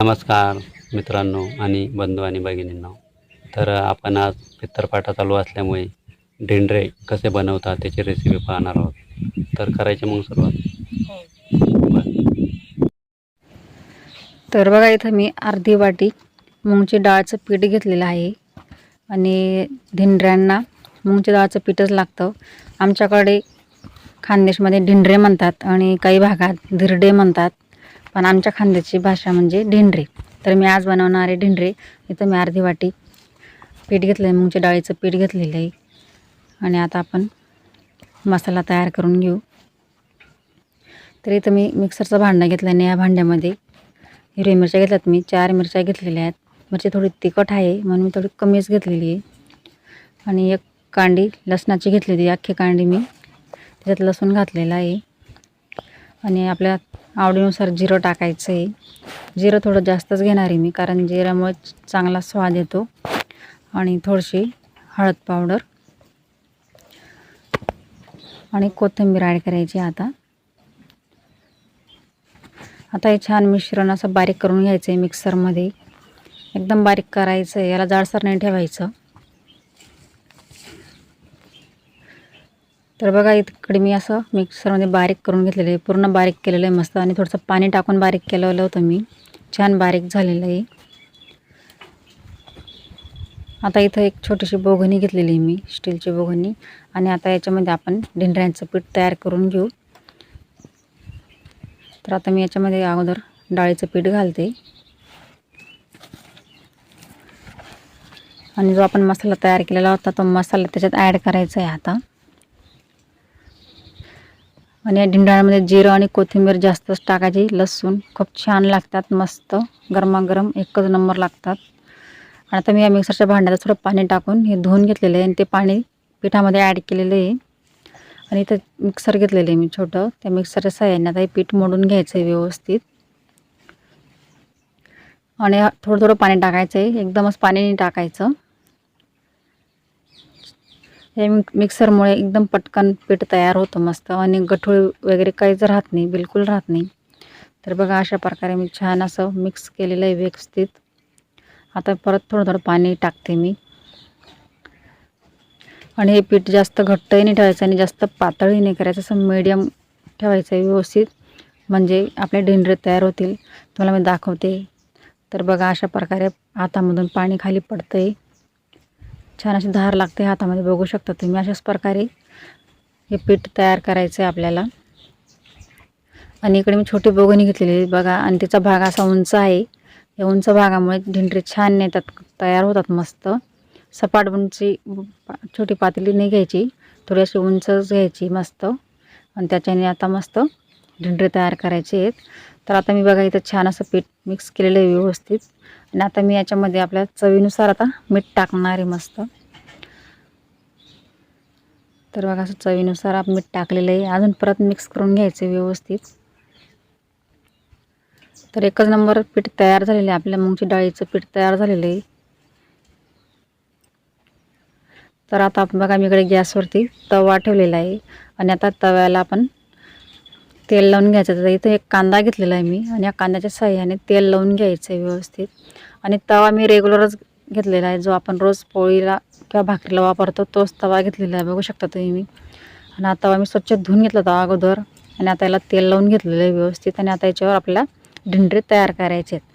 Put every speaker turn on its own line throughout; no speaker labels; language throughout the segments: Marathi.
नमस्कार मित्रांनो आणि बंधू आणि भगिनींनो. तर आपण आज पित्तरपाटा चालू असल्यामुळे डेंडरे कसे बनवतात त्याची रेसिपी पाहणार आहोत. तर करायची मग सुरुवात. बरं.
तर बघा इथं मी अर्धी वाटी मुंगची डाळचं पीठ घेतलेलं आहे आणि ढिंडऱ्यांना मुंगच्या डाळचं पीठच लागतं. आमच्याकडे खानदेशमध्ये ढिंडरे म्हणतात आणि काही भागात धिरडे म्हणतात. पण आमच्या खांद्याची भाषा म्हणजे ढिंडरे. तर मी आज बनवणारे ढिंडरे इथं मी अर्धी वाटी पीठ घेतलं आहे मुंगच्या डाळीचं पीठ घेतलेलं आहे. आणि आता आपण मसाला तयार करून घेऊ. तर इथं मी मिक्सरचं भांडं घेतलं आणि या भांड्यामध्ये. हिरवी मिरच्या घेतल्यात मी चार मिरच्या घेतलेल्या आहेत. मिरची थोडी तिखट आहे म्हणून मी थोडी कमीच घेतलेली आहे. आणि एक कांडी लसणाची घेतलेली आहे अख्खी कांडी मी. त्याच्यात लसूण घातलेला आहे. आणि आपल्या आवडीनुसार जिरं टाकायचं आहे. जिरं थोडं जास्तच घेणार आहे मी कारण जिऱ्यामुळे चांगला स्वाद येतो. आणि थोडीशी हळद पावडर. आणि कोथिंबीर ॲड करायची आता. आता हे छान मिश्रण असं बारीक करून घ्यायचं आहे मिक्सरमध्ये. एकदम बारीक करायचं आहे याला जाडसर नाही ठेवायचं. तर बघा इकडे मी असं मिक्सरमध्ये बारीक करून घेतलेलं आहे. पूर्ण बारीक केलेलं आहे मस्त. आणि थोडंसं पाणी टाकून बारीक केलेलं होतं मी. छान बारीक झालेलं आहे. आता इथं एक छोटीशी बोगणी घेतलेली आहे मी स्टीलची बोगणी आणि आता याच्यामध्ये आपण ढिंडऱ्यांचं पीठ तयार करून घेऊ. तर आता मी याच्यामध्ये अगोदर डाळीचं पीठ घालते. आणि जो आपण मसाला तयार केलेला होता तो मसाला त्याच्यात ॲड करायचा आहे आता. आणि या ढिंडाळ्यामध्ये जिरं आणि कोथिंबीर जास्तच टाकायची. लसूण खूप छान लागतात मस्त गरमागरम एकच नंबर लागतात. आणि आता मी या मिक्सरच्या भांड्यात थोडं पाणी टाकून हे धुवून घेतलेलं आहे आणि ते पाणी पिठामध्ये ॲड केलेलं आहे. आणि इथं मिक्सर घेतलेलं आहे मी छोटं. त्या मिक्सरच्या सहाय्याने आता हे पीठ मोडून घ्यायचं आहे व्यवस्थित. आणि थोडं थोडं पाणी टाकायचं आहे. एकदमच पाणी नाही टाकायचं. हे मिक्सरमुळे एकदम पटकन पीठ तयार होतं मस्त. आणि गठूळ वगैरे काहीच राहत नाही बिलकुल राहत नाही. तर बघा अशा प्रकारे मी छान असं मिक्स केलेलं आहे व्यवस्थित. आता परत थोडं थोडं पाणी टाकते मी. आणि हे पीठ जास्त घट्टही नाही ठेवायचं आणि जास्त पातळही नाही करायचं. असं मीडियम ठेवायचं आहे व्यवस्थित. म्हणजे आपले ढेंडरे तयार होतील. तुम्हाला मी दाखवते. तर बघा अशा प्रकारे हातामधून पाणी खाली पडतं आहे छान अशी धार लागते हातामध्ये बघू शकता तुम्ही. अशाच प्रकारे हे पीठ तयार करायचं आहे आपल्याला. आणि इकडे मी छोटी बोगणी घेतलेली बघा आणि तिचा भाग असा उंच आहे. या उंच भागामुळे ढेंडरे छान येतात तयार होतात मस्त. सपाट उंची पा- छोटी पातळी नाही घ्यायची. थोडी अशी उंचच घ्यायची मस्त. आणि त्याच्याने आता मस्त ढेंडरे तयार करायचे आहेत. तर आता मी बघा इथं छान असं पीठ मिक्स केलेलं आहे व्यवस्थित. आणि आता मी याच्यामध्ये आपल्या चवीनुसार आता मीठ टाकणार आहे मस्त. तर बघा असं चवीनुसार आपण मीठ टाकलेलं आहे. अजून परत मिक्स करून घ्यायचं आहे व्यवस्थित. तर एकच नंबर पीठ तयार झालेलं आहे आपल्या. मुंगची डाळीचं पीठ तयार झालेलं आहे. तर आता आपण बघा मी इकडे गॅसवरती तवा ठेवलेला आहे. आणि आता तव्याला आपण तेल लावून घ्यायचं. तर इथं एक कांदा घेतलेला आहे मी आणि या कांद्याच्या सहाय्याने तेल लावून घ्यायचं आहे व्यवस्थित. आणि तवा मी रेग्युलरच घेतलेला आहे. जो आपण रोज पोळीला किंवा भाकरीला वापरतो तोच तवा घेतलेला आहे. बघू शकता तुम्ही. मी आणि हा तवा मी स्वच्छ धुवून घेतला होता अगोदर. आणि आता याला तेल लावून घेतलेलं आहे व्यवस्थित. आणि आता याच्यावर आपल्याला ढिंडरे तयार करायचे आहेत.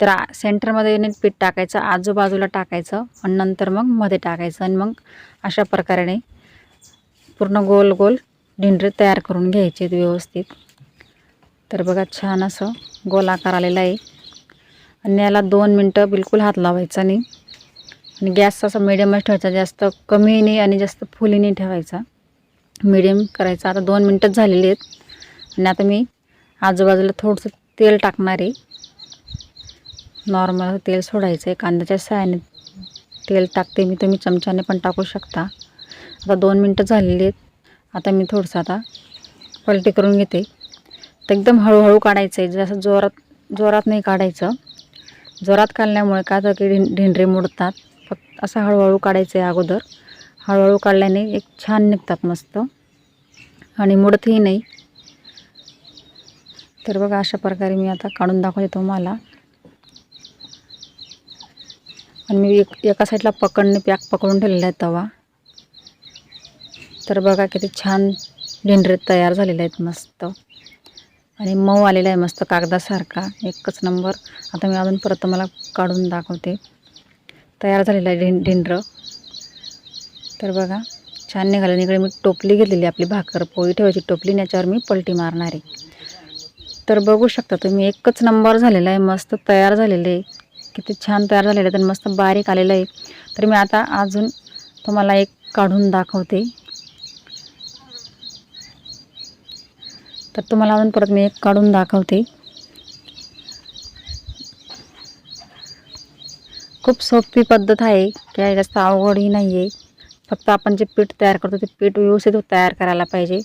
तर सेंटरमध्ये नीट पीठ टाकायचं आजूबाजूला टाकायचं आणि नंतर मग मध्ये टाकायचं. आणि मग अशा प्रकारे पूर्ण गोल गोल ढिंडरे तयार करून घ्यायचे आहेत व्यवस्थित. तर बघा छान असं गोलाकार आलेला आहे. आणि याला दोन मिनटं बिलकुल हात लावायचा नाही. आणि गॅस असा मिडियमच ठेवायचा जास्त कमी नाही आणि जास्त फुली नाही ठेवायचा. मिडियम करायचा. आता दोन मिनटंच झालेली आहेत. आणि आता मी आजूबाजूला थोडंसं तेल टाकणार आहे. नॉर्मल तेल सोडायचं आहे. कांद्याच्या सहाय्याने तेल टाकते मी. तुम्ही चमच्याने पण टाकू शकता. आता दोन मिनटं झालेली आहेत. आता मी थोडंसं आता पलटी करून घेते. तर एकदम हळूहळू काढायचं आहे जसं जोरात जोरात नाही काढायचं. जोरात काढल्यामुळे काय तर की ढिं ढिंडरे मोडतात. फक्त असं हळूहळू काढायचं आहे अगोदर. हळूहळू काढल्याने एक छान निघतात मस्त. आणि मुडतही नाही. तर बघा अशा प्रकारे मी आता काढून दाखवते तुम्हाला. आणि मी एक एका साईडला पकडणे पॅक पकडून ठेवलेला आहे तवा. तर बघा किती छान ढेंडरे तयार झालेले आहेत मस्त. आणि मऊ आलेला आहे मस्त कागदासारखा. एकच नंबर. आता मी अजून परत तुम्हाला काढून दाखवते. तयार झालेला आहे ढें ढेंडरं तर बघा छान निघालं. इकडे मी टोपली घेतलेली आपली भाकर. पोळी ठेवायची टोपली याच्यावर मी पलटी मारणार आहे. तर बघू शकता तुम्ही एकच नंबर झालेला आहे. मस्त तयार झालेलं आहे. किती छान तयार झालेलं आहे. तर मस्त बारीक आलेलं आहे. तर मी आता अजून तुम्हाला एक काढून दाखवते. तर तुम्हाला अजून परत मी एक काढून दाखवते. खूप सोपी पद्धत आहे काय जास्त अवघडही नाही आहे फक्त आपण जे पीठ तयार करतो ते पीठ व्यवस्थित तयार करायला पाहिजे.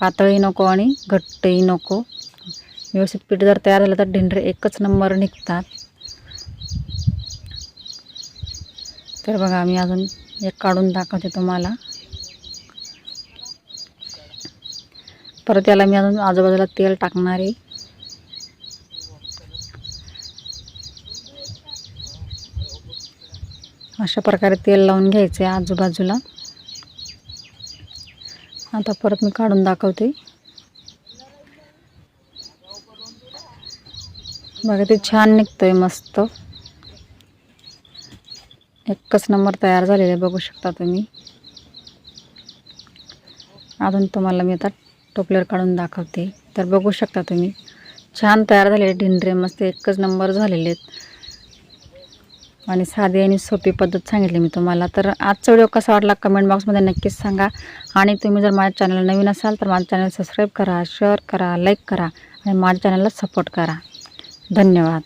पातळही नको आणि घट्टही नको. व्यवस्थित पीठ जर तयार झालं तर ढेंढरे एकच नंबर निघतात. तर बघा मी अजून एक काढून दाखवते तुम्हाला. परत याला मी अजून आजूबाजूला तेल टाकणार आहे. अशा प्रकारे तेल लावून घ्यायचे आजूबाजूला. आता परत मी काढून दाखवते. बघा ते छान निघतंय मस्त. एकच नंबर तयार झालेला आहे बघू शकता तुम्ही. अजून तुम्हाला मी आता टोपलर काढून दाखवते. तर बघू शकता तुम्ही. छान तयार झालेले ढिंडरे मस्त एकच नंबर झालेले आहेत. आणि साधी आणि सोपी पद्धत सांगितली मी तुम्हाला. तर आजचा व्हिडिओ कसा वाटला कमेंट बॉक्समध्ये नक्कीच सांगा. आणि तुम्ही जर माझ्या चॅनल नवीन असाल तर माझ्या चॅनल सबस्क्राईब करा शेअर करा लाईक करा आणि माझ्या चॅनलला सपोर्ट करा. धन्यवाद.